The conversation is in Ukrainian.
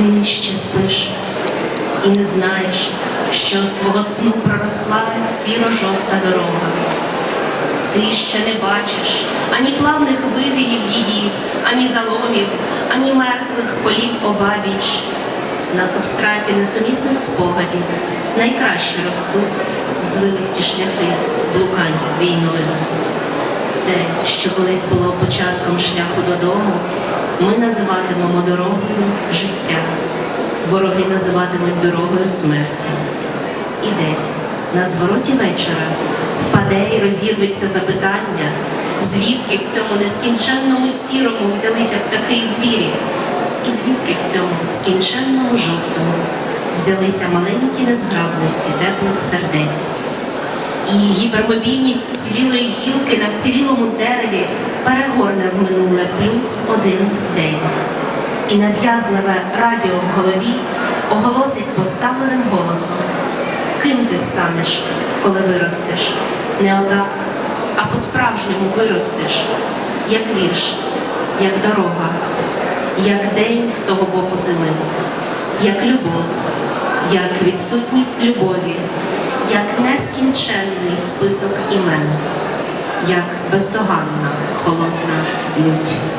Ти ще спиш і не знаєш, що з твого сну проросла сіро-жовта дорога. Ти ще не бачиш ані плавних вигинів її, ані заломів, ані мертвих полів обабіч. На субстраті несумісних спогадів найкраще ростуть звивисті шляхи блукань війною. Те, що колись було початком шляху додому, ми називатимемо дорогою життя, вороги називатимуть дорогою смерті. І десь на звороті вечора впаде і розірветься запитання, звідки в цьому нескінченному сірому взялися птахи і звірі, і звідки в цьому скінченному жовтому взялися маленькі незграбності теплих сердець. І гіпермобільність цілілої гілки на вцілілому дереві. Перегорне в минуле плюс один день. І нав'язливе радіо в голові оголосить поставленим голосом, ким ти станеш, коли виростеш. Не отак, а по-справжньому виростеш, як вірш, як дорога, як день з того боку зими, як любов, як відсутність любові, нескінченний список імен, як бездоганна холодна лють.